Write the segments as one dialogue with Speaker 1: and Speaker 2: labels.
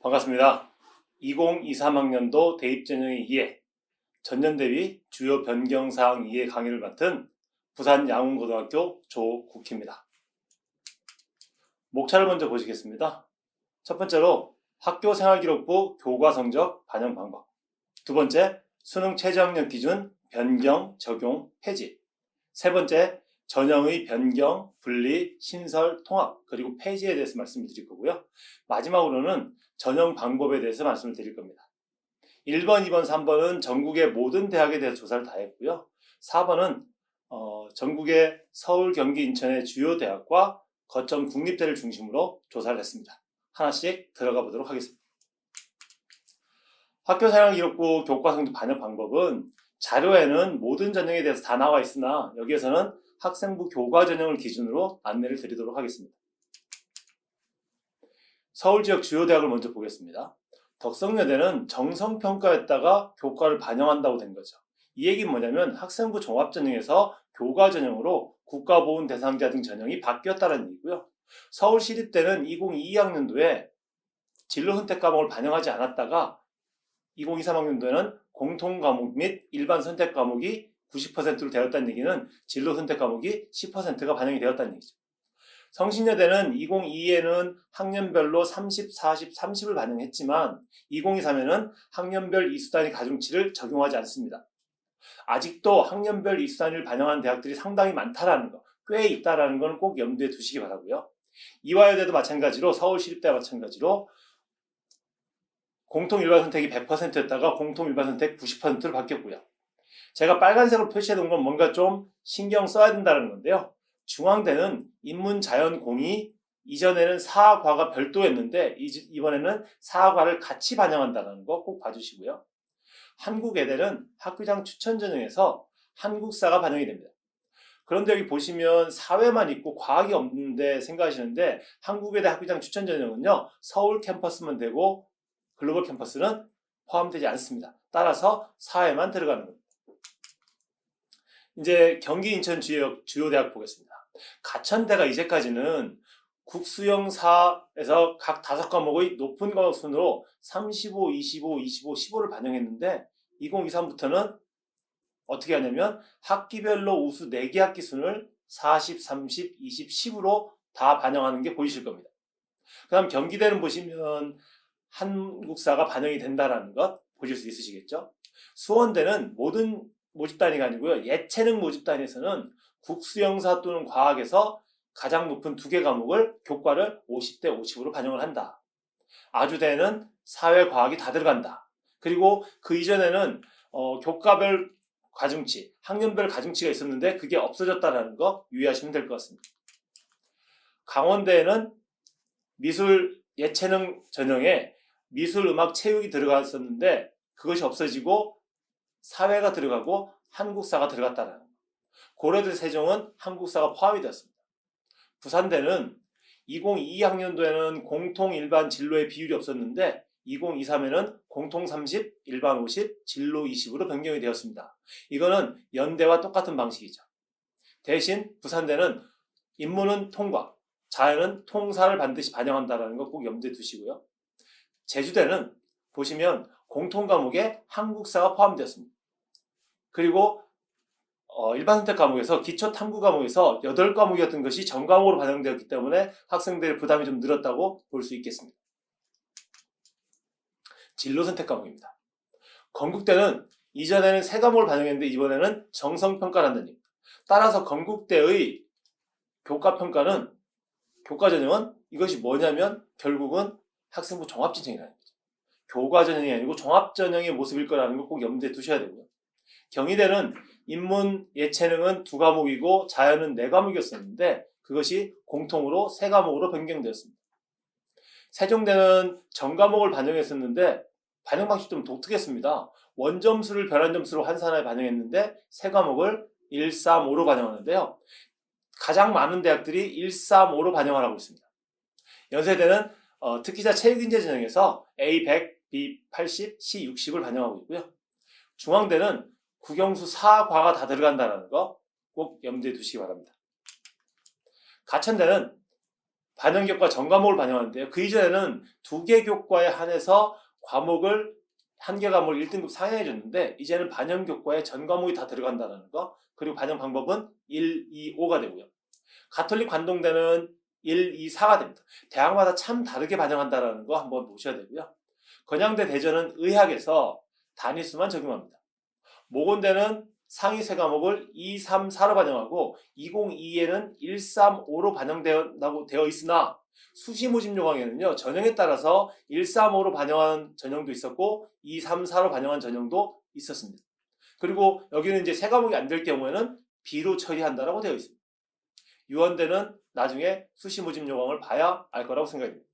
Speaker 1: 반갑습니다. 2023학년도 대입 전형의 2회 전년 대비 주요 변경 사항 2회 강의를 맡은 부산 양훈고등학교 조국희입니다. 목차를 먼저 보시겠습니다. 첫 번째로 학교 생활기록부 교과 성적 반영 방법. 두 번째, 수능 최저학력 기준 변경, 적용, 폐지. 세 번째, 전형의 변경, 분리, 신설, 통합, 그리고 폐지에 대해서 말씀을 드릴 거고요. 마지막으로는 전형 방법에 대해서 말씀을 드릴 겁니다. 1번, 2번, 3번은 전국의 모든 대학에 대해서 조사를 다 했고요. 4번은 어, 전국의 서울, 경기, 인천의 주요 대학과 거점 국립대를 중심으로 조사를 했습니다. 하나씩 들어가 보도록 하겠습니다. 학교 생활 기록부 교과 성적 반영 방법은 자료에는 모든 전형에 대해서 다 나와 있으나 여기에서는 학생부 교과 전형을 기준으로 안내를 드리도록 하겠습니다. 서울 지역 주요 대학을 먼저 보겠습니다. 덕성여대는 정성평가였다가 교과를 반영한다고 된 거죠. 이 얘기는 뭐냐면 학생부 종합전형에서 교과 전형으로 국가보훈 대상자 등 전형이 바뀌었다는 얘기고요. 서울시립대는 2022학년도에 진로 선택 과목을 반영하지 않았다가 2023 학년도에는 공통 과목 및 일반 선택 과목이 90%로 되었다는 얘기는 진로 선택 과목이 10%가 반영이 되었다는 얘기죠. 성신여대는 2022에는 학년별로 30, 40, 30을 반영했지만 2023에는 학년별 이수단위 가중치를 적용하지 않습니다. 아직도 학년별 이수단위를 반영한 대학들이 상당히 많다라는 거, 꽤 있다라는 건 꼭 염두에 두시기 바라고요. 이화여대도 마찬가지로 서울시립대와 마찬가지로 공통 일반 선택이 100%였다가 공통 일반 선택 90%로 바뀌었고요. 제가 빨간색으로 표시해 놓은 건 뭔가 좀 신경 써야 된다는 건데요. 중앙대는 인문 자연 공이 이전에는 사과가 별도였는데 이번에는 사과를 같이 반영한다는 거 꼭 봐주시고요. 한국애대는 학교장 추천 전형에서 한국사가 반영이 됩니다. 그런데 여기 보시면 사회만 있고 과학이 없는데 생각하시는데 한국외대 학교장 추천 전형은요 서울 캠퍼스만 되고 글로벌 캠퍼스는 포함되지 않습니다. 따라서 사회만 들어가는 겁니다. 이제 경기 인천 주요, 주요 대학 보겠습니다. 가천대가 이제까지는 국수형사에서 각 다섯 과목의 높은 과목 순으로 35, 25, 25, 15를 반영했는데 2023부터는 어떻게 하냐면 학기별로 우수 4개 학기 순을 40, 30, 20, 10으로 다 반영하는 게 보이실 겁니다. 그 다음 경기대는 보시면 한국사가 반영이 된다는 것 보실 수 있으시겠죠? 수원대는 모든 모집 단위가 아니고요. 예체능 모집 단위에서는 국수영사 또는 과학에서 가장 높은 두 개 과목을 교과를 50대 50으로 반영을 한다. 아주대는 사회 과학이 다 들어간다. 그리고 그 이전에는 어, 교과별 가중치, 학년별 가중치가 있었는데 그게 없어졌다는 거 유의하시면 될 것 같습니다. 강원대에는 미술 예체능 전형에 미술, 음악, 체육이 들어갔었는데 그것이 없어지고 사회가 들어가고 한국사가 들어갔다는 거. 고려대 세종은 한국사가 포함이 되었습니다. 부산대는 2022학년도에는 공통 일반 진로의 비율이 없었는데 2023에는 공통 30, 일반 50, 진로 20으로 변경이 되었습니다. 이거는 연대와 똑같은 방식이죠. 대신 부산대는 인문은 통과, 자연은 통사를 반드시 반영한다는 거꼭 염두에 두시고요. 제주대는 보시면 공통 과목에 한국사가 포함되었습니다. 그리고 어, 일반 선택 과목에서 기초 탐구 과목에서 8과목이었던 것이 전 과목으로 반영되었기 때문에 학생들의 부담이 좀 늘었다고 볼 수 있겠습니다. 진로 선택 과목입니다. 건국대는 이전에는 세 과목을 반영했는데 이번에는 정성평가를 한다는 얘기입니다. 따라서 건국대의 교과평가는 교과 전형은 이것이 뭐냐면 결국은 학생부 종합진영이라는 거죠. 교과 전형이 아니고 종합 전형의 모습일 거라는 걸 꼭 염두에 두셔야 되고요. 경희대는 인문 예체능은 두 과목이고 자연은 네 과목이었었는데 그것이 공통으로 세 과목으로 변경되었습니다. 세종대는 전 과목을 반영했었는데 반영 방식이 좀 독특했습니다. 원점수를 변환 점수로 환산하에 반영했는데 세 과목을 1, 3, 5로 반영하는데요. 가장 많은 대학들이 1, 3, 5로 반영을 하고 있습니다. 연세대는 어, 특기자 체육인재 전형에서 A 100, B 80, C 60을 반영하고 있고요. 중앙대는 국영수 4과가 다 들어간다는 거 꼭 염두에 두시기 바랍니다. 가천대는 반영 교과 전 과목을 반영하는데요. 그 이전에는 두 개 교과에 한해서 과목을 한 개 과목을 1등급 상향해 줬는데 이제는 반영 교과에 전 과목이 다 들어간다는 거 그리고 반영 방법은 1, 2, 5가 되고요. 가톨릭 관동대는 1, 2, 4가 됩니다. 대학마다 참 다르게 반영한다는 거 한번 보셔야 되고요. 건양대 대전은 의학에서 단위수만 적용합니다. 모건대는 상위 세 과목을 2, 3, 4로 반영하고 2022에는 1, 3, 5로 반영되어 되어 있으나 수시 모집 요강에는요 전형에 따라서 1, 3, 5로 반영한 전형도 있었고 2, 3, 4로 반영한 전형도 있었습니다. 그리고 여기는 이제 세 과목이 안 될 경우에는 B로 처리한다라고 되어 있습니다. 유언대는 나중에 수시 모집 요강을 봐야 알 거라고 생각됩니다.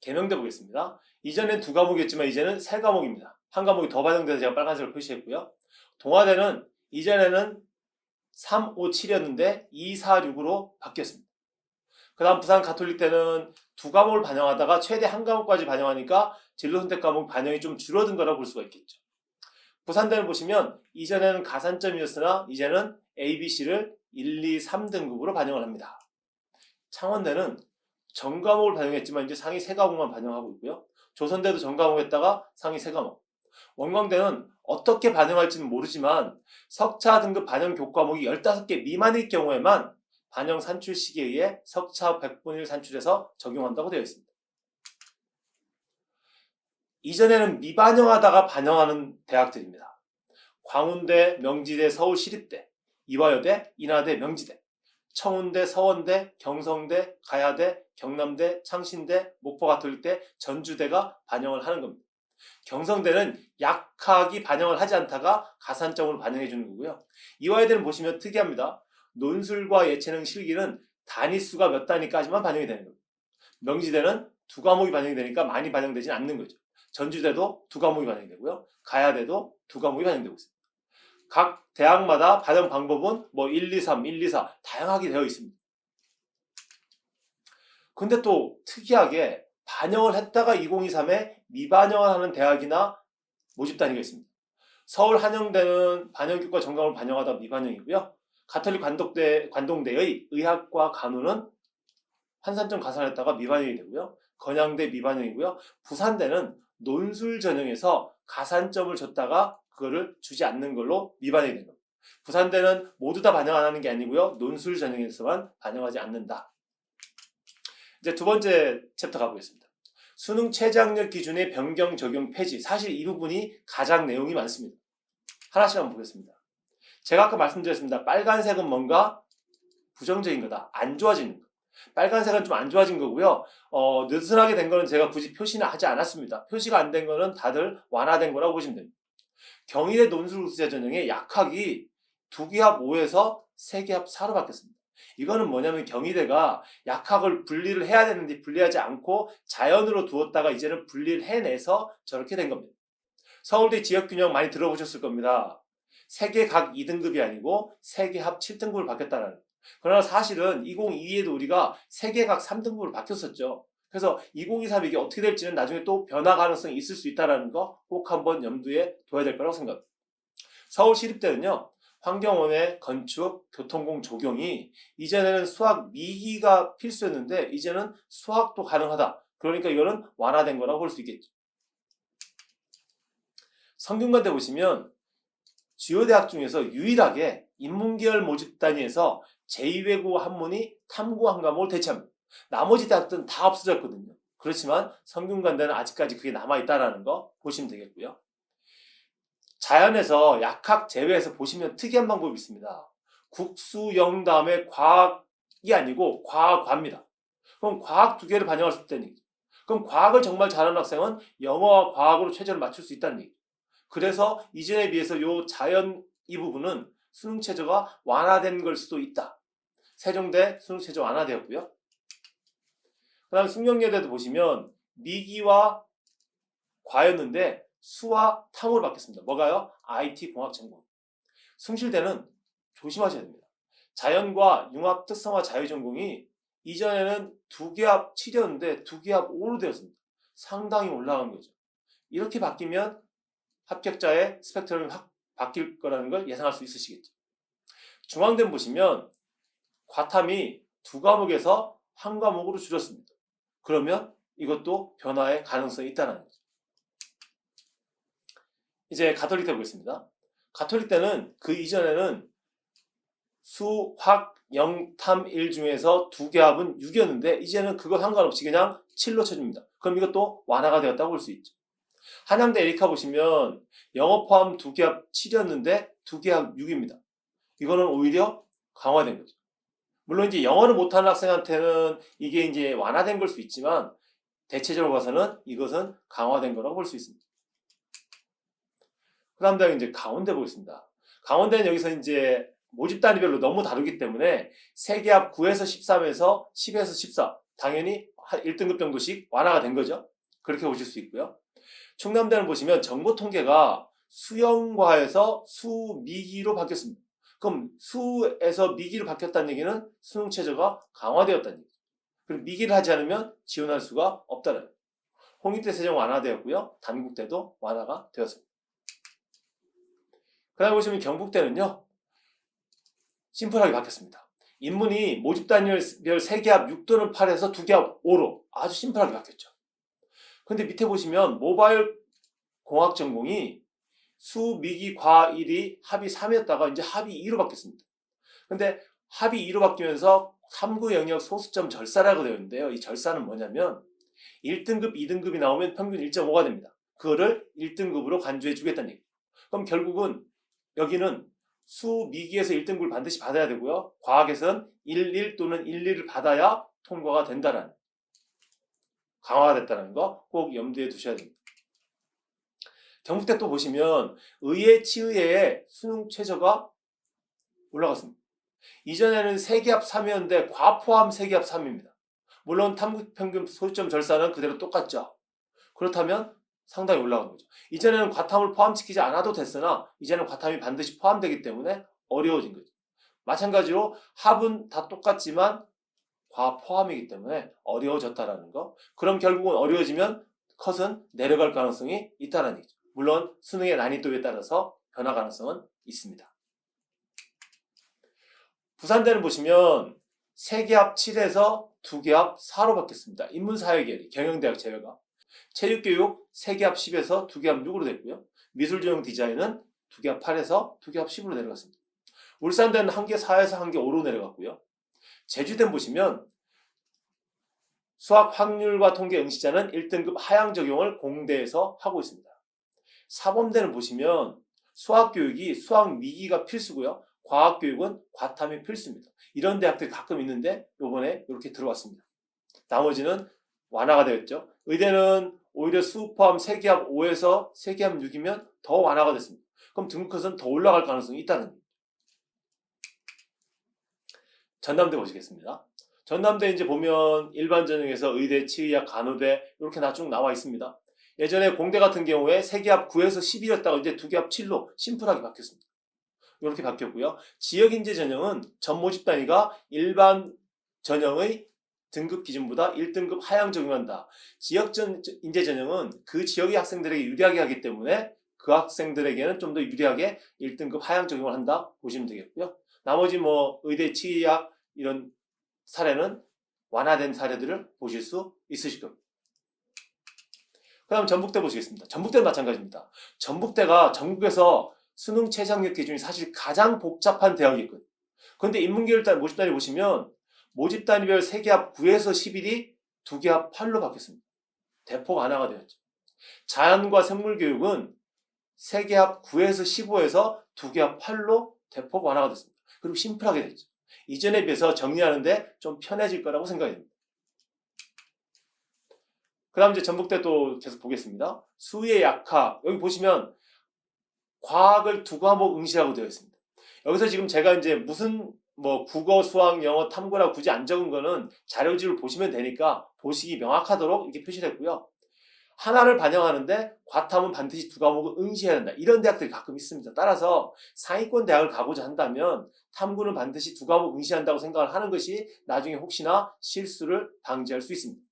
Speaker 1: 개명돼 보겠습니다. 이전엔 두 과목이었지만 이제는 세 과목입니다. 한 과목이 더 반영돼서 제가 빨간색으로 표시했고요. 동아대는 이전에는 3, 5, 7이었는데 2, 4, 6으로 바뀌었습니다. 그 다음 부산 가톨릭대는 두 과목을 반영하다가 최대 한 과목까지 반영하니까 진로 선택 과목 반영이 좀 줄어든 거라고 볼 수가 있겠죠. 부산대를 보시면 이전에는 가산점이었으나 이제는 A, B, C를 1, 2, 3등급으로 반영을 합니다. 창원대는 전 과목을 반영했지만 이제 상위 세 과목만 반영하고 있고요. 조선대도 전 과목했다가 상위 세 과목. 원광대는 어떻게 반영할지는 모르지만 석차 등급 반영 교과목이 15개 미만일 경우에만 반영 산출 시기에 의해 석차 100분의 1 산출해서 적용한다고 되어 있습니다. 이전에는 미반영하다가 반영하는 대학들입니다. 광운대, 명지대, 서울시립대, 이화여대, 인하대, 명지대, 청운대, 서원대, 경성대, 가야대, 경남대, 창신대, 목포가톨릭대, 전주대가 반영을 하는 겁니다. 경성대는 약학이 반영을 하지 않다가 가산점으로 반영해 주는 거고요. 이화여대는 보시면 특이합니다. 논술과 예체능 실기는 단위수가 몇 단위까지만 반영이 되는 겁니다. 명지대는 두 과목이 반영이 되니까 많이 반영되진 않는 거죠. 전주대도 두 과목이 반영이 되고요. 가야대도 두 과목이 반영되고 있습니다. 각 대학마다 반영 방법은 뭐 1, 2, 3, 1, 2, 4 다양하게 되어 있습니다. 근데 또 특이하게 반영을 했다가 2023에 미반영을 하는 대학이나 모집 단위가 있습니다. 서울 한영대는 반영교과 전강을 반영하다 미반영이고요. 가톨릭 관독대, 관동대의 의학과 간호는 환산점 가산했다가 미반영이 되고요. 건양대 미반영이고요. 부산대는 논술 전형에서 가산점을 줬다가 그거를 주지 않는 걸로 미반영이 됩니다. 부산대는 모두 다 반영 안 하는 게 아니고요. 논술 전형에서만 반영하지 않는다. 이제 두 번째 챕터 가보겠습니다. 수능 최저학력 기준의 변경 적용 폐지. 사실 이 부분이 가장 내용이 많습니다. 하나씩 한번 보겠습니다. 제가 아까 말씀드렸습니다. 빨간색은 뭔가 부정적인 거다. 안 좋아지는 거. 빨간색은 좀 안 좋아진 거고요. 어, 느슨하게 된 거는 제가 굳이 표시는 하지 않았습니다. 표시가 안 된 거는 다들 완화된 거라고 보시면 됩니다. 경희대 논술 우수자 전형의 약학이 두 기합 5에서 세 기합 4로 바뀌었습니다. 이거는 뭐냐면 경희대가 약학을 분리를 해야 되는데 분리하지 않고 자연으로 두었다가 이제는 분리를 해내서 저렇게 된 겁니다. 서울대 지역균형 많이 들어보셨을 겁니다. 세개각 2등급이 아니고 세개합 7등급을 바뀌었다는 그러나 사실은 2022에도 우리가 세개각 3등급으로 바뀌었었죠. 그래서 2023 이게 어떻게 될지는 나중에 또 변화 가능성이 있을 수 있다는 거 꼭 한번 염두에 둬야 될 거라고 생각합니다. 서울시립대는요. 환경원의 건축, 교통공 적용이 이전에는 수학 미기가 필수였는데 이제는 수학도 가능하다. 그러니까 이거는 완화된 거라고 볼 수 있겠죠. 성균관대 보시면 주요 대학 중에서 유일하게 인문계열 모집 단위에서 제2외국어 한문이 탐구 한 과목을 대체합니다. 나머지 대학들은 다 없어졌거든요. 그렇지만 성균관대는 아직까지 그게 남아있다는 거 보시면 되겠고요. 자연에서 약학 제외해서 보시면 특이한 방법이 있습니다. 국수영 다음에 과학이 아니고 과과입니다. 그럼 과학 두 개를 반영할 수 있다는 얘기죠. 그럼 과학을 정말 잘하는 학생은 영어와 과학으로 최저를 맞출 수 있다는 얘기죠. 그래서 이전에 비해서 요 자연 이 부분은 수능 최저가 완화된 걸 수도 있다. 세종대 수능 최저 완화되었고요. 그 다음 숙명여대도 보시면 미기와 과였는데 수와 탐으로 바뀌었습니다. 뭐가요? IT 공학 전공. 숭실대는 조심하셔야 됩니다. 자연과 융합 특성화 자유 전공이 이전에는 두 개 합 7이었는데 두 개 합 5로 되었습니다. 상당히 올라간 거죠. 이렇게 바뀌면 합격자의 스펙트럼이 확 바뀔 거라는 걸 예상할 수 있으시겠죠. 중앙대 보시면 과탐이 두 과목에서 한 과목으로 줄였습니다. 그러면 이것도 변화의 가능성이 있다는 거죠. 이제 가톨릭 때 보겠습니다. 가톨릭 때는 그 이전에는 수, 확, 영, 탐, 일 중에서 두 개 합은 6이었는데 이제는 그거 상관없이 그냥 7로 쳐줍니다. 그럼 이것도 완화가 되었다고 볼 수 있죠. 한양대 에리카 보시면 영어 포함 두 개 합 7이었는데 두 개 합 6입니다. 이거는 오히려 강화된 거죠. 물론 이제 영어를 못하는 학생한테는 이게 이제 완화된 걸 수 있지만 대체적으로 봐서는 이것은 강화된 거라고 볼 수 있습니다. 그 다음 장 이제 강원대 보겠습니다. 강원대는 여기서 이제 모집 단위별로 너무 다르기 때문에 세개 합 9에서 13에서 10에서 14 당연히 한 1등급 정도씩 완화가 된 거죠. 그렇게 보실 수 있고요. 충남대는 보시면 정보 통계가 수영과에서 수미기로 바뀌었습니다. 그럼 수에서 미기로 바뀌었다는 얘기는 수능 체제가 강화되었다는 얘기죠. 그리고 미기를 하지 않으면 지원할 수가 없다는 거예요. 홍익대 세정 완화되었고요. 단국대도 완화가 되었습니다. 그 다음에 보시면 경북대는요. 심플하게 바뀌었습니다. 인문이 모집 단위별 3개 합 6 또는 8에서 2개 합 5로 아주 심플하게 바뀌었죠. 근데 밑에 보시면 모바일 공학 전공이 수, 미기, 과, 일이 합이 3이었다가 이제 합이 2로 바뀌었습니다. 근데 합이 2로 바뀌면서 3구 영역 소수점 절사라고 되어 있는데요. 이 절사는 뭐냐면 1등급, 2등급이 나오면 평균 1.5가 됩니다. 그거를 1등급으로 간주해 주겠다는 얘기예요. 그럼 결국은 여기는 수, 미기에서 1등급을 반드시 받아야 되고요. 과학에서는 1, 1 또는 1, 2를 받아야 통과가 된다는 강화가 됐다는 거 꼭 염두에 두셔야 됩니다. 경북대 또 보시면 의예, 치의예의 수능 최저가 올라갔습니다. 이전에는 세계합 3이었는데 과포함 세계합 3입니다. 물론 탐구 평균 소수점 절사는 그대로 똑같죠. 그렇다면 상당히 올라간 거죠. 이전에는 과탐을 포함시키지 않아도 됐으나 이제는 과탐이 반드시 포함되기 때문에 어려워진 거죠. 마찬가지로 합은 다 똑같지만 과 포함이기 때문에 어려워졌다라는 거. 그럼 결국은 어려워지면 컷은 내려갈 가능성이 있다는 얘기죠. 물론 수능의 난이도에 따라서 변화 가능성은 있습니다. 부산대는 보시면 3개 합 7에서 2개 합 4로 바뀌었습니다. 인문사회계열이 경영대학 제외가. 체육교육 3개 합 10에서 2개 합 6으로 됐고요. 미술조형 디자인은 2개 합 8에서 2개 합 10으로 내려갔습니다. 울산대는 1개 4에서 1개 5로 내려갔고요. 제주대 보시면 수학 확률과 통계 응시자는 1등급 하향 적용을 공대에서 하고 있습니다. 사범대는 보시면 수학 교육이 수학 미기가 필수고요. 과학 교육은 과탐이 필수입니다. 이런 대학들이 가끔 있는데 요번에 이렇게 들어왔습니다. 나머지는 완화가 되었죠. 의대는 오히려 수 포함 세계합 5에서 세계합 6이면 더 완화가 됐습니다. 그럼 등급컷은 더 올라갈 가능성이 있다는 겁니다. 전남대 보시겠습니다. 전남대 이제 보면 일반 전형에서 의대, 치의학, 간호대 이렇게 나 쭉 나와 있습니다. 예전에 공대 같은 경우에 세계합 9에서 10이었다가 이제 두개합 7로 심플하게 바뀌었습니다. 이렇게 바뀌었고요. 지역인재 전형은 전모집 단위가 일반 전형의 등급 기준보다 1등급 하향 적용한다. 지역 인재 전형은 그 지역의 학생들에게 유리하게 하기 때문에 그 학생들에게는 좀 더 유리하게 1등급 하향 적용을 한다 보시면 되겠고요. 나머지 뭐 의대, 치의학 이런 사례는 완화된 사례들을 보실 수 있으실 겁니다. 그 다음 전북대 보시겠습니다. 전북대는 마찬가지입니다. 전북대가 전국에서 수능 최저학력 기준이 사실 가장 복잡한 대학이거든요. 그런데 인문계열 단 모집 단위 보시면 모집 단위별 3개 합 9에서 11이 2개 합 8로 바뀌었습니다. 대폭 완화가 되었죠. 자연과 생물교육은 3개 합 9에서 15에서 2개 합 8로 대폭 완화가 됐습니다. 그리고 심플하게 됐죠. 이전에 비해서 정리하는데 좀 편해질 거라고 생각이 됩니다. 그 다음 이제 전북대 또 계속 보겠습니다. 수의 약화. 여기 보시면 과학을 두 과목 응시라고 되어 있습니다. 여기서 지금 제가 이제 무슨 뭐 국어, 수학, 영어, 탐구라고 굳이 안 적은 거는 자료집을 보시면 되니까 보시기 명확하도록 이렇게 표시됐고요. 하나를 반영하는데 과탐은 반드시 두 과목을 응시해야 된다. 이런 대학들이 가끔 있습니다. 따라서 상위권 대학을 가고자 한다면 탐구는 반드시 두 과목 응시한다고 생각을 하는 것이 나중에 혹시나 실수를 방지할 수 있습니다.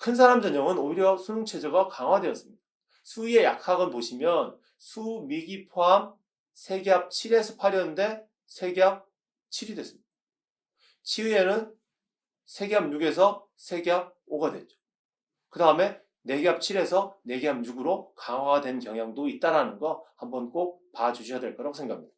Speaker 1: 큰 사람 전형은 오히려 수능 체제가 강화되었습니다. 수위의 약학은 보시면 수, 미기 포함 세계합 7에서 8이었는데 세계합 7이 됐습니다. 치의에는 세기압 6에서 세기압 5가 됐죠. 그 다음에 내기압 7에서 내기압 6으로 강화가 된 경향도 있다라는 거 한번 꼭 봐주셔야 될 거라고 생각합니다.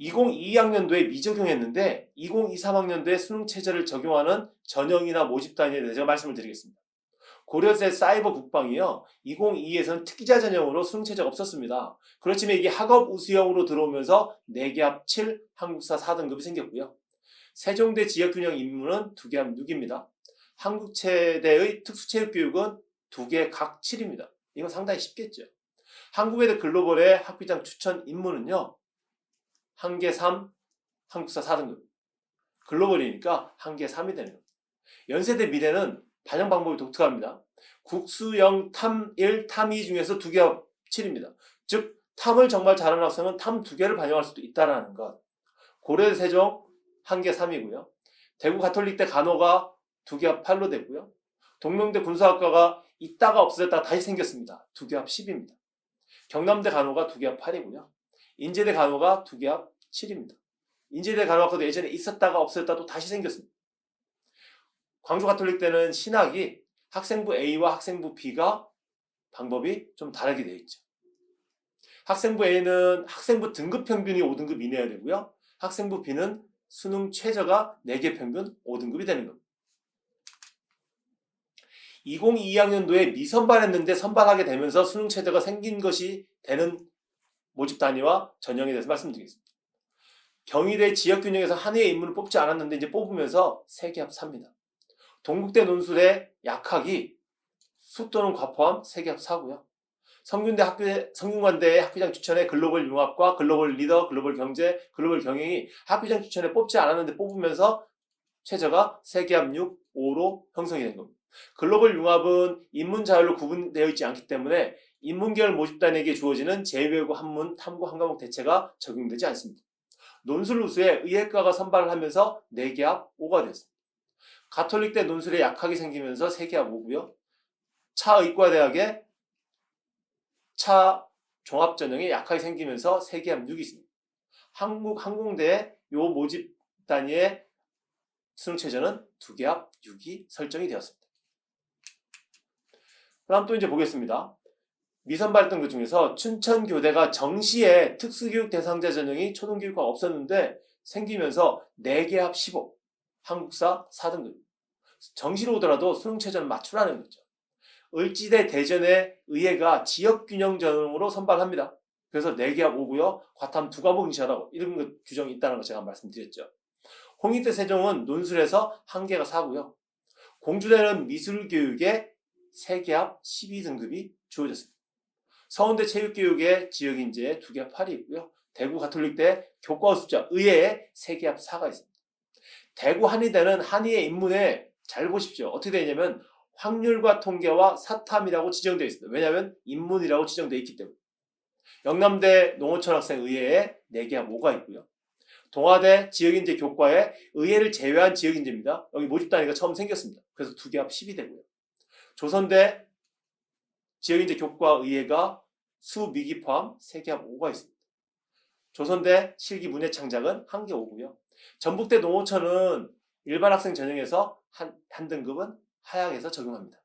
Speaker 1: 2022학년도에 미적용했는데 2023학년도에 수능 체제를 적용하는 전형이나 모집 단위에 대해서 제가 말씀을 드리겠습니다. 고려대 사이버 국방이요. 2022에서는 특기자 전형으로 수능 체제가 없었습니다. 그렇지만 이게 학업 우수형으로 들어오면서 4개 합 7, 한국사 4등급이 생겼고요. 세종대 지역균형 임무는 2개 합 6입니다. 한국체대의 특수체육교육은 2개 각 7입니다. 이건 상당히 쉽겠죠. 한국외대 글로벌의 학비장 추천 임무는요. 1개 3, 한국사 4등급. 글로벌이니까 1개 3이 되는 겁니다. 연세대 미래는 반영 방법이 독특합니다. 국수형 탐 1, 탐 2 중에서 2개가 7입니다. 즉 탐을 정말 잘하는 학생은 탐 2개를 반영할 수도 있다는 것. 고려대 세종 1개 3이고요. 대구 가톨릭대 간호가 2개합 8로 됐고요. 동명대 군사학과가 있다가 없어졌다가 다시 생겼습니다. 2개합 10입니다. 경남대 간호가 2개합 8이고요. 인제대 간호가 2개합 7입니다. 인제대 간호학과도 예전에 있었다가 없어졌다가 또 다시 생겼습니다. 광주 가톨릭대는 신학이 학생부 A와 학생부 B가 방법이 좀 다르게 되어 있죠. 학생부 A는 학생부 등급 평균이 5등급 이내야 되고요. 학생부 B는 수능 최저가 4개 평균 5등급이 되는 겁니다. 2022학년도에 미선발했는데 선발하게 되면서 수능 체제가 생긴 것이 되는 모집 단위와 전형에 대해서 말씀드리겠습니다. 경희대 지역균형에서 한해의 인물을 뽑지 않았는데 이제 뽑으면서 세계합 3입니다. 동국대 논술의 약학이 수 또는 과 포함 세계합 4고요. 성균대 학교 성균관대의 학교장 추천에 글로벌 융합과 글로벌 리더, 글로벌 경제, 글로벌 경영이 학교장 추천에 뽑지 않았는데 뽑으면서 최저가 세계합 6, 5로 형성이 된 겁니다. 글로벌 융합은 인문 자율로 구분되어 있지 않기 때문에 인문계열 모집단에게 주어지는 제외고 한문, 탐구 한 과목 대체가 적용되지 않습니다. 논술 우수에 의예과가 선발을 하면서 4개 합 5가 됐습니다. 가톨릭대 논술에 약하게 생기면서 3개 합 5고요. 차의과대학에 차 종합전형에 약하게 생기면서 3개 합 6이 있습니다. 한국 항공대의 요 모집 단위의 수능 체제는 2개 합 6이 설정이 되었습니다. 그럼 또 이제 보겠습니다. 미선발했던 것 중에서 춘천교대가 정시에 특수교육 대상자 전형이 초등교육과가 없었는데 생기면서 4개 합 15, 한국사 4등급. 정시로 오더라도 수능 체제는 맞추라는 거죠. 을지대 대전의 의회가 지역균형 전형으로 선발합니다. 그래서 4개합 5고요. 과탐 두 과목 인시하라고 이런 것 규정이 있다는 거 제가 말씀드렸죠. 홍익대 세종은 논술에서 1개가 4고요. 공주대는 미술교육에 3개 합 12등급이 주어졌습니다. 서울대 체육교육의 지역인재 2개합 8이 있고요. 대구 가톨릭대 교과 숫자 의회에 3개합 4가 있습니다. 대구 한의대는 한의의 인문에 잘 보십시오. 어떻게 되냐면 확률과 통계와 사탐이라고 지정되어 있습니다. 왜냐하면 인문이라고 지정되어 있기 때문에. 영남대 농어촌 학생 의회에 4개합 5가 있고요. 동아대 지역인재 교과에 의회를 제외한 지역인재입니다. 여기 모집 단위가 처음 생겼습니다. 그래서 2개합 10이 되고요. 조선대 지역인재 교과 의회가 수, 미기 포함 3개 합 5가 있습니다. 조선대 실기 문예 창작은 1개 5고요. 전북대 농어촌은 일반 학생 전형에서 한, 한 등급은 하향해서 적용합니다.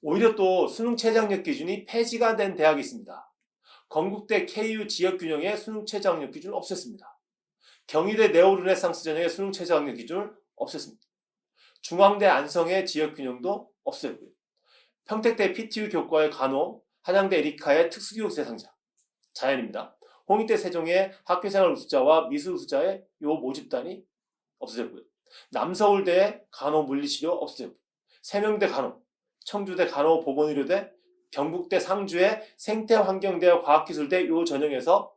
Speaker 1: 오히려 또 수능 최저학력 기준이 폐지가 된 대학이 있습니다. 건국대 KU 지역 균형의 수능 최저학력 기준을 없앴습니다. 경희대 네오르네상스 전형의 수능 최저학력 기준을 없앴습니다. 중앙대 안성의 지역 균형도 없애고요. 평택대 PTU 교과의 간호, 한양대 에리카의 특수교육 대상자, 자연입니다. 홍익대 세종의 학교생활 우수자와 미술 우수자의 요 모집단이 없어졌고요. 남서울대 간호 물리치료 없어졌고요. 세명대 간호, 청주대 간호 보건의료대, 경북대 상주의 생태환경대와 과학기술대 요 전형에서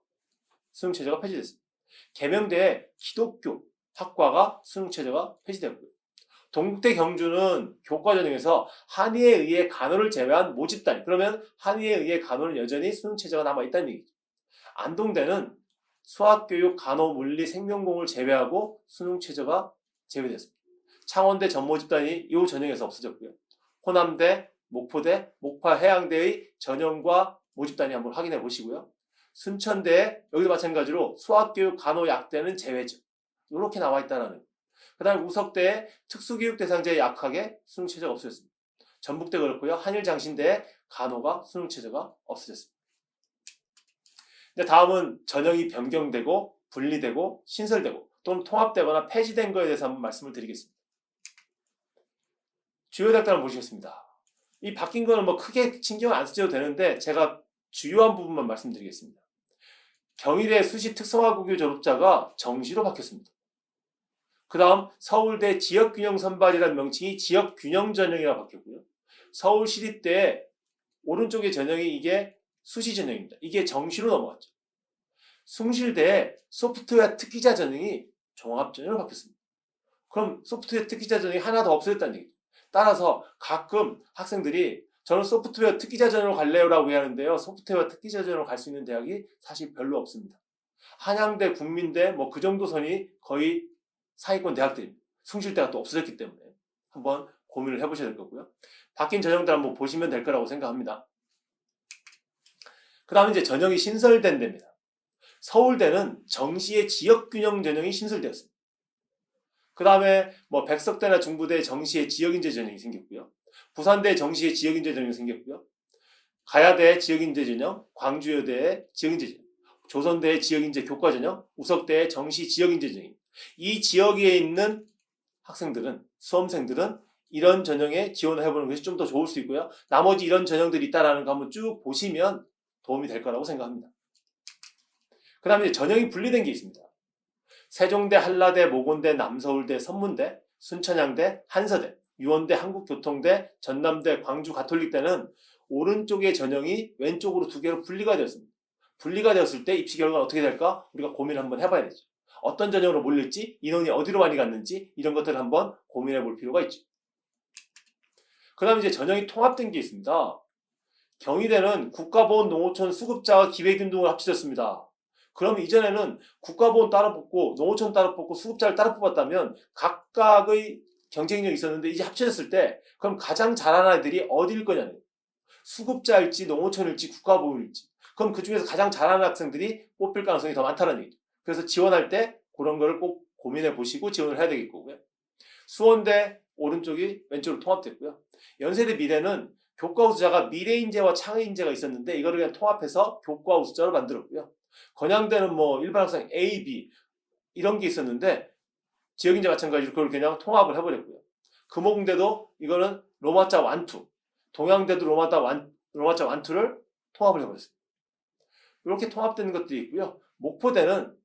Speaker 1: 수능 체제가 폐지됐습니다. 계명대 기독교 학과가 수능 체제가 폐지되었고요. 동국대 경주는 교과 전형에서 한의에 의해 간호를 제외한 모집단위. 그러면 한의에 의해 간호는 여전히 수능 체제가 남아 있다는 얘기죠. 안동대는 수학교육, 간호, 물리, 생명공을 제외하고 수능 체제가 제외됐습니다. 창원대 전모집단이 이 전형에서 없어졌고요. 호남대, 목포대, 목파 해양대의 전형과 모집단위 한번 확인해 보시고요. 순천대 여기도 마찬가지로 수학교육 간호 약대는 제외죠. 이렇게 나와 있다라는. 그다음에 우석대 특수교육 대상자의 약학에 수능 체제가 없어졌습니다. 전북대 그렇고요. 한일장신대 간호가 수능 체제가 없어졌습니다. 근데 다음은 전형이 변경되고 분리되고 신설되고 또는 통합되거나 폐지된 거에 대해서 한번 말씀을 드리겠습니다. 주요 대학들 한번 보시겠습니다. 이 바뀐 거는 뭐 크게 신경 안 쓰셔도 되는데 제가 주요한 부분만 말씀드리겠습니다. 경희대 수시 특성화고교 졸업자가 정시로 바뀌었습니다. 그 다음 서울대 지역균형 선발이라는 명칭이 지역균형 전형이라 바뀌었고요. 서울시립대 오른쪽의 전형이 이게 수시 전형입니다. 이게 정시로 넘어갔죠. 숭실대 소프트웨어 특기자 전형이 종합 전형으로 바뀌었습니다. 그럼 소프트웨어 특기자 전형이 하나 더 없어졌다는 얘기죠. 따라서 가끔 학생들이 저는 소프트웨어 특기자 전형으로 갈래요 라고 얘기하는데요. 소프트웨어 특기자 전형으로 갈 수 있는 대학이 사실 별로 없습니다. 한양대, 국민대 뭐 그 정도 선이 거의 상위권 대학들입니다. 숭실대가 또 없어졌기 때문에 한번 고민을 해보셔야 될 거고요. 바뀐 전형들 한번 보시면 될 거라고 생각합니다. 그 다음에 이제 전형이 신설된 데입니다. 서울대는 정시의 지역균형 전형이 신설되었습니다. 그 다음에 뭐 백석대나 중부대 정시의 지역인재 전형이 생겼고요. 부산대 정시의 지역인재 전형이 생겼고요. 가야대 지역인재 전형, 광주여대의 지역인재 전형, 조선대의 지역인재 교과 전형, 우석대의 정시 지역인재 전형. 이 지역에 있는 학생들은 수험생들은 이런 전형에 지원을 해보는 것이 좀 더 좋을 수 있고요. 나머지 이런 전형들이 있다라는 거 한번 쭉 보시면 도움이 될 거라고 생각합니다. 그 다음에 전형이 분리된 게 있습니다. 세종대, 한라대, 모건대, 남서울대, 선문대, 순천향대, 한서대, 유원대, 한국교통대, 전남대, 광주 가톨릭대는 오른쪽의 전형이 왼쪽으로 두 개로 분리가 되었습니다. 분리가 되었을 때 입시 결과가 어떻게 될까? 우리가 고민을 한번 해봐야 되죠. 어떤 전형으로 몰릴지, 인원이 어디로 많이 갔는지 이런 것들을 한번 고민해 볼 필요가 있죠. 그 다음에 이제 전형이 통합된 게 있습니다. 경희대는 국가보훈 농어촌 수급자와 기획운동을 합쳐졌습니다. 그럼 이전에는 국가보훈 따로 뽑고 농어촌 따로 뽑고 수급자를 따로 뽑았다면 각각의 경쟁력이 있었는데 이제 합쳐졌을 때 그럼 가장 잘하는 아이들이 어디일 거냐는 수급자일지 농어촌일지 국가보훈일지 그럼 그 중에서 가장 잘하는 학생들이 뽑힐 가능성이 더 많다는 얘기죠. 그래서 지원할 때 그런 거를 꼭 고민해 보시고 지원을 해야 되겠고요. 수원대 오른쪽이 왼쪽으로 통합됐고요. 연세대 미래는 교과 우수자가 미래 인재와 창의 인재가 있었는데 이거를 그냥 통합해서 교과 우수자로 만들었고요. 건양대는 뭐 일반 학생 A, B 이런 게 있었는데 지역 인재 마찬가지로 그걸 그냥 통합을 해버렸고요. 금호공대도 이거는 로마자 완투, 동양대도 로마자 완 로마자 완투를 통합을 해버렸습니다. 이렇게 통합되는 것들이 있고요. 목포대는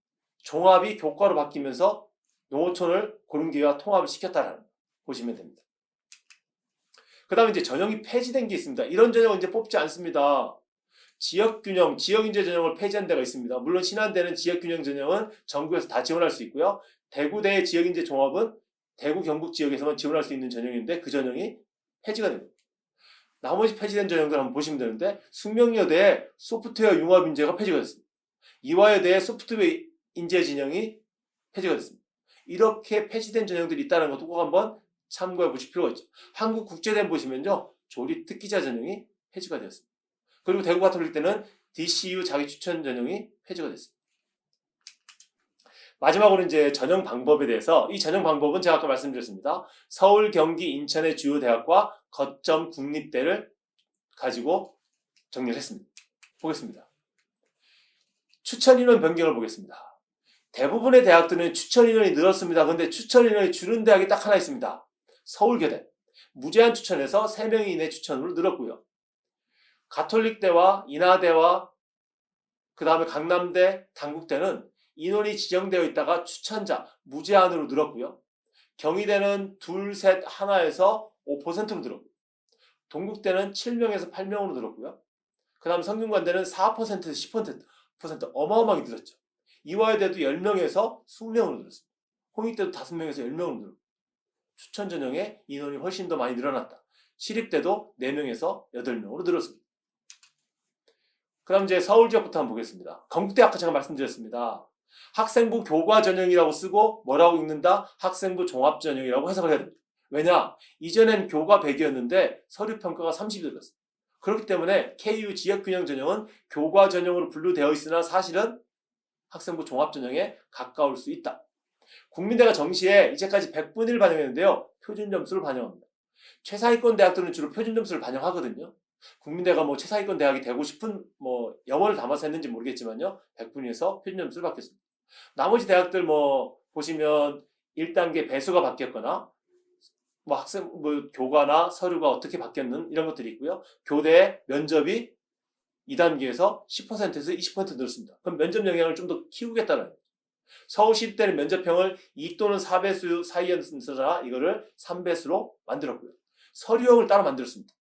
Speaker 1: 종합이 교과로 바뀌면서 농어촌을 고른기와 통합을 시켰다라는 거 보시면 됩니다. 그 다음에 이제 전형이 폐지된 게 있습니다. 이런 전형은 이제 뽑지 않습니다. 지역균형, 지역인재 전형을 폐지한 데가 있습니다. 물론 신한대는 지역균형 전형은 전국에서 다 지원할 수 있고요. 대구대의 지역인재 종합은 대구 경북 지역에서만 지원할 수 있는 전형인데 그 전형이 폐지가 됩니다. 나머지 폐지된 전형들 한번 보시면 되는데 숙명여대의 소프트웨어 융합 인재가 폐지가 됐습니다. 이화여대의 소프트웨어 인재 진영이 폐지가 됐습니다. 이렇게 폐지된 전형들이 있다는 것도 꼭 한번 참고해 보실 필요가 있죠. 한국 국제대는 보시면요. 조립 특기자 전형이 폐지가 되었습니다. 그리고 대구 가톨릭 때는 DCU 자기 추천 전형이 폐지가 됐습니다. 마지막으로 이제 전형 방법에 대해서 이 전형 방법은 제가 아까 말씀드렸습니다. 서울, 경기, 인천의 주요 대학과 거점 국립대를 가지고 정리를 했습니다. 보겠습니다. 추천 인원 변경을 보겠습니다. 대부분의 대학들은 추천 인원이 늘었습니다. 그런데 추천 인원이 줄은 대학이 딱 하나 있습니다. 서울교대. 무제한 추천에서 3명 이내 추천으로 늘었고요. 가톨릭대와 인하대와 그 다음에 강남대, 당국대는 인원이 지정되어 있다가 추천자 무제한으로 늘었고요. 경희대는 둘, 셋, 하나에서 5%로 늘었고요. 동국대는 7명에서 8명으로 늘었고요. 그 다음 성균관대는 4%에서 10% 어마어마하게 늘었죠. 이화여대도 10명에서 20명으로 늘었습니다. 홍익대도 5명에서 10명으로 늘었고 추천 전형의 인원이 훨씬 더 많이 늘어났다. 시립대도 4명에서 8명으로 늘었습니다. 그 다음 이제 서울 지역부터 한번 보겠습니다. 건국대 아까 제가 말씀드렸습니다. 학생부 교과 전형이라고 쓰고 뭐라고 읽는다? 학생부 종합 전형이라고 해석을 해야 됩니다. 왜냐? 이전엔 교과 100이었는데 서류 평가가 30이 들었어요. 그렇기 때문에 KU 지역균형 전형은 교과 전형으로 분류되어 있으나 사실은 학생부 종합 전형에 가까울 수 있다. 국민대가 정시에 이제까지 100분의 1 반영했는데요. 표준 점수를 반영합니다. 최상위권 대학들은 주로 표준 점수를 반영하거든요. 국민대가 뭐 최상위권 대학이 되고 싶은 뭐 영어를 담아서 했는지 모르겠지만요. 100분위에서 표준 점수를 받겠습니다. 나머지 대학들 뭐 보시면 1단계 배수가 바뀌었거나 뭐 학생 뭐 교과나 서류가 어떻게 바뀌었는 이런 것들이 있고요. 교대 면접이 2단계에서 10%에서 20% 늘었습니다. 그럼 면접 영향을 좀 더 키우겠다는 거예요. 서울시립대는 면접형을 2 또는 4배수 사이였으나 이거를 3배수로 만들었고요. 서류형을 따로 만들었습니다.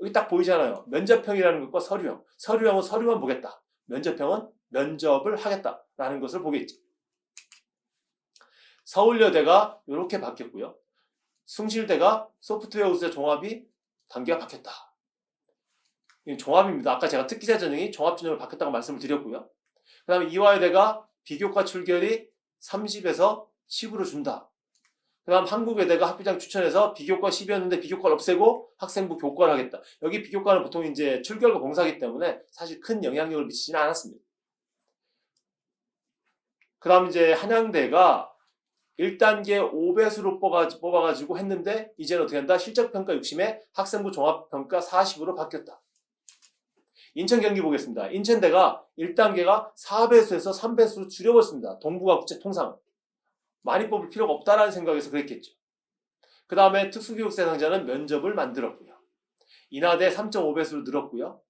Speaker 1: 여기 딱 보이잖아요. 면접형이라는 것과 서류형. 서류형은 서류만 보겠다. 면접형은 면접을 하겠다라는 것을 보겠죠. 서울여대가 이렇게 바뀌었고요. 숭실대가 소프트웨어 우세 종합이 단계가 바뀌었다. 종합입니다. 아까 제가 특기자 전형이 종합 전형으로 바뀌었다고 말씀을 드렸고요. 그 다음에 이화여대가 비교과 출결이 30에서 10으로 준다. 그 다음 한국외대가 학부장 추천해서 비교과 10이었는데 비교과를 없애고 학생부 교과를 하겠다. 여기 비교과는 보통 이제 출결과 봉사기 때문에 사실 큰 영향력을 미치지는 않았습니다. 그 다음 이제 한양대가 1단계 5배수로 뽑아가지고 했는데 이제는 어떻게 한다? 실적평가 60에 학생부 종합평가 40으로 바뀌었다. 인천 경기 보겠습니다. 인천대가 1단계가 4배수에서 3배수로 줄여버렸습니다. 동부가 국제 통상. 많이 뽑을 필요가 없다라는 생각에서 그랬겠죠. 그 다음에 특수교육 대상자는 면접을 만들었고요. 인하대 3.5배수로 늘었고요.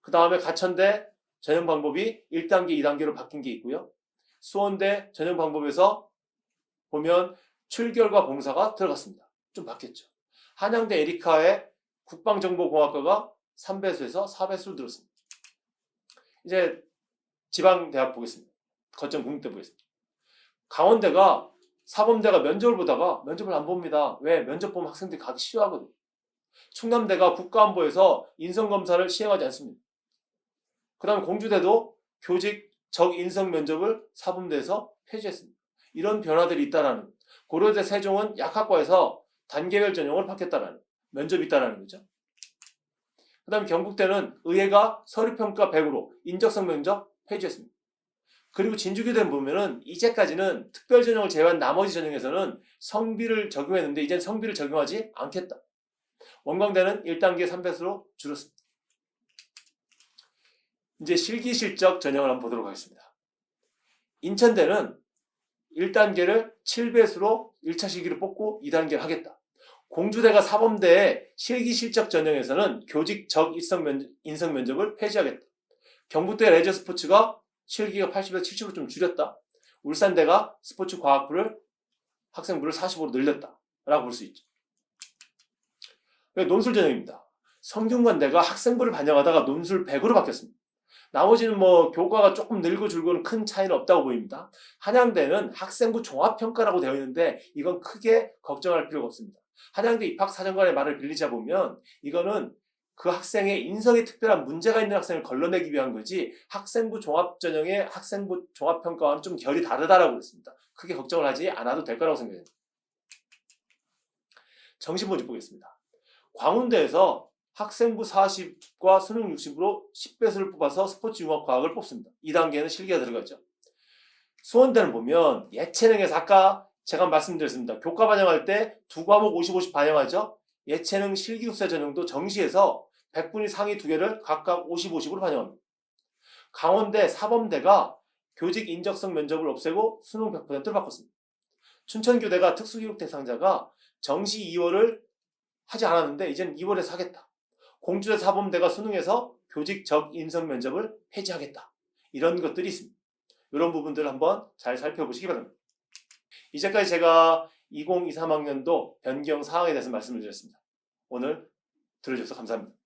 Speaker 1: 그 다음에 가천대 전형 방법이 1단계, 2단계로 바뀐 게 있고요. 수원대 전형 방법에서 보면 출결과 봉사가 들어갔습니다. 좀 바뀌었죠. 한양대 에리카의 국방정보공학과가 3배수에서 4배수로 늘었습니다. 이제 지방대학 보겠습니다. 거점 국립대 보겠습니다. 강원대가 사범대가 면접을 보다가 면접을 안 봅니다. 왜? 면접 보면 학생들이 가기 싫어하거든요. 충남대가 국가안보에서 인성검사를 시행하지 않습니다. 그 다음에 공주대도 교직 적인성 면접을 사범대에서 폐지했습니다. 이런 변화들이 있다라는 고려대 세종은 약학과에서 단계별 전형을 바뀌었다라는 면접이 있다라는 거죠. 그 다음에 경북대는 의회가 서류평가 100으로 인적성 면접 폐지했습니다. 그리고 진주교대는 보면은 이제까지는 특별 전형을 제외한 나머지 전형에서는 성비를 적용했는데 이젠 성비를 적용하지 않겠다. 원광대는 1단계 3배수로 줄었습니다. 이제 실기실적 전형을 한번 보도록 하겠습니다. 인천대는 1단계를 7배수로 1차 실기를 뽑고 2단계를 하겠다. 공주대가 사범대의 실기실적 전형에서는 교직 면접, 인성 면접을 폐지하겠다. 경북대 레저 스포츠가 실기가 80에서 70으로 좀 줄였다. 울산대가 스포츠 과학부를 학생부를 40으로 늘렸다. 라고 볼 수 있죠. 논술 전형입니다. 성균관대가 학생부를 반영하다가 논술 100으로 바뀌었습니다. 나머지는 뭐 교과가 조금 늘고 줄고는 큰 차이는 없다고 보입니다. 한양대는 학생부 종합평가라고 되어 있는데 이건 크게 걱정할 필요가 없습니다. 한양대 입학사정관의 말을 빌리자 보면 이거는 그 학생의 인성에 특별한 문제가 있는 학생을 걸러내기 위한 거지 학생부 종합전형의 학생부 종합평가와는 좀 결이 다르다라고 그랬습니다. 크게 걱정을 하지 않아도 될 거라고 생각합니다. 정신모집 보겠습니다. 광운대에서 학생부 40과 수능 60으로 10배수를 뽑아서 스포츠 융합과학을 뽑습니다. 2단계는 실기가 들어가죠. 수원대는 보면 예체능에서 아까 제가 말씀드렸습니다. 교과 반영할 때 두 과목 50, 50 반영하죠. 예체능 실기국사 전형도 정시에서 100분위 상위 두 개를 각각 50, 50으로 반영합니다. 강원대 사범대가 교직 인적성 면접을 없애고 수능 100%를 바꿨습니다. 춘천교대가 특수교육 대상자가 정시 2월을 하지 않았는데 이제는 2월에서 하겠다. 공주대 사범대가 수능에서 교직 적 인성 면접을 폐지하겠다. 이런 것들이 있습니다. 이런 부분들을 한번 잘 살펴보시기 바랍니다. 이제까지 제가 2023학년도 변경 사항에 대해서 말씀을 드렸습니다. 오늘 들어주셔서 감사합니다.